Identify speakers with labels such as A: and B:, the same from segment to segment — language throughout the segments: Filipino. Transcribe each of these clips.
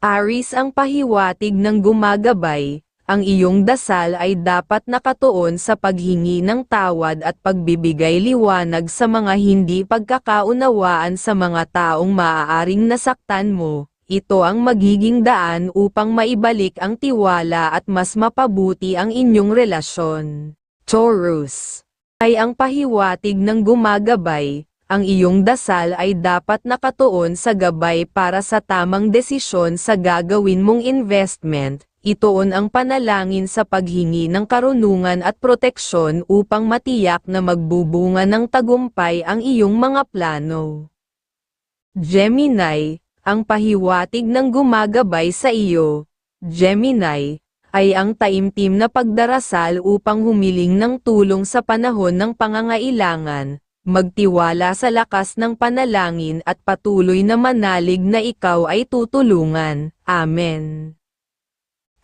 A: Aris ang pahiwatig ng gumagabay, ang iyong dasal ay dapat nakatuon sa paghingi ng tawad at pagbibigay liwanag sa mga hindi pagkakaunawaan sa mga taong maaaring nasaktan mo. Ito ang magiging daan upang maibalik ang tiwala at mas mapabuti ang inyong relasyon. Taurus ay ang pahiwatig ng gumagabay, ang iyong dasal ay dapat nakatuon sa gabay para sa tamang desisyon sa gagawin mong investment, itoon ang panalangin sa paghingi ng karunungan at proteksyon upang matiyak na magbubunga ng tagumpay ang iyong mga plano. Gemini, ang pahiwatig ng gumagabay sa iyo, Gemini, ay ang taimtim na pagdarasal upang humiling ng tulong sa panahon ng pangangailangan, magtiwala sa lakas ng panalangin at patuloy na manalig na ikaw ay tutulungan. Amen.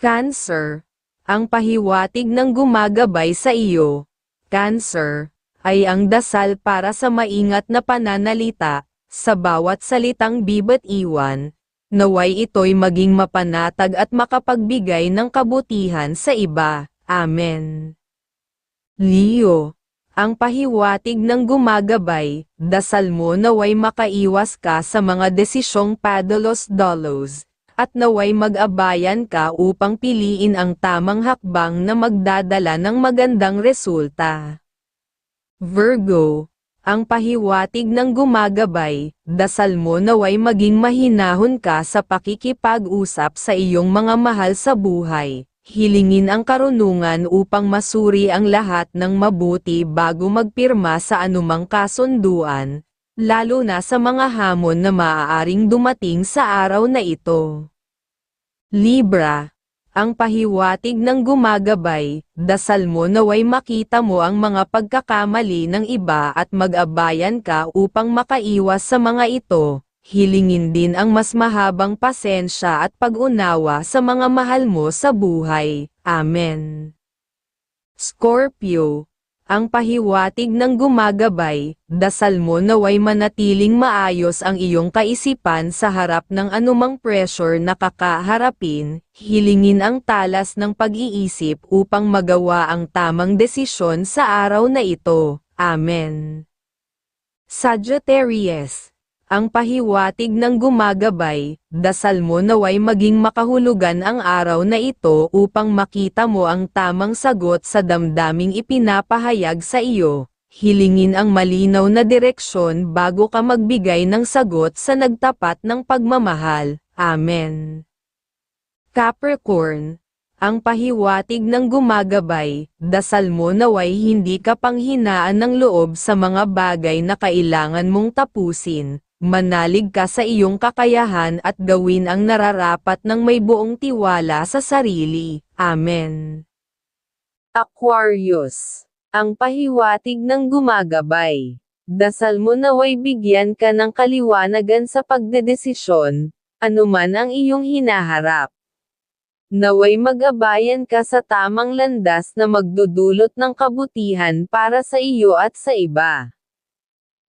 A: Cancer, ang pahiwatig ng gumagabay sa iyo, Cancer, ay ang dasal para sa maingat na pananalita, sa bawat salitang bibat iwan, naway ito'y maging mapanatag at makapagbigay ng kabutihan sa iba. Amen. Leo, ang pahiwatig ng gumagabay, dasal mo naway makaiwas ka sa mga desisyong padalos-dolos, at naway mag-abayan ka upang piliin ang tamang hakbang na magdadala ng magandang resulta. Virgo, ang pahiwatig ng gumagabay, dasal mo naway maging mahinahon ka sa pakikipag-usap sa iyong mga mahal sa buhay. Hilingin ang karunungan upang masuri ang lahat ng mabuti bago magpirma sa anumang kasunduan, lalo na sa mga hamon na maaaring dumating sa araw na ito. Libra, ang pahiwatig ng gumagabay, dasal mo naway makita mo ang mga pagkakamali ng iba at mag-abayan ka upang makaiwas sa mga ito, hilingin din ang mas mahabang pasensya at pag-unawa sa mga mahal mo sa buhay. Amen. Scorpio, ang pahiwatig ng gumagabay, dasal mo naway manatiling maayos ang iyong kaisipan sa harap ng anumang pressure na kakaharapin, hilingin ang talas ng pag-iisip upang magawa ang tamang desisyon sa araw na ito. Amen. Sagittarius ang pahiwatig ng gumagabay, dasal mo naway maging makahulugan ang araw na ito upang makita mo ang tamang sagot sa damdaming ipinapahayag sa iyo. Hilingin ang malinaw na direksyon bago ka magbigay ng sagot sa nagtapat ng pagmamahal. Amen. Capricorn, ang pahiwatig ng gumagabay, dasal mo naway hindi ka panghinaan ng loob sa mga bagay na kailangan mong tapusin, Manalig ka sa iyong kakayahan at gawin ang nararapat ng may buong tiwala sa sarili. Amen. Aquarius. Ang pahiwatig ng gumagabay. Dasal mo naway bigyan ka ng kaliwanagan sa pagdedesisyon, anuman ang iyong hinaharap. Naway mag-abayan ka sa tamang landas na magdudulot ng kabutihan para sa iyo at sa iba.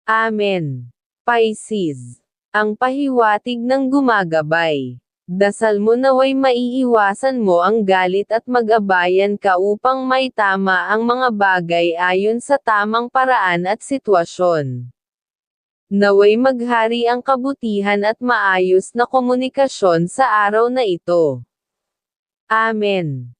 A: Amen. Pisces. Ang pahiwatig ng gumagabay. Dasal mo naway maiiwasan mo ang galit at mag-abayan ka upang may tama ang mga bagay ayon sa tamang paraan at sitwasyon. Naway maghari ang kabutihan at maayos na komunikasyon sa araw na ito. Amen.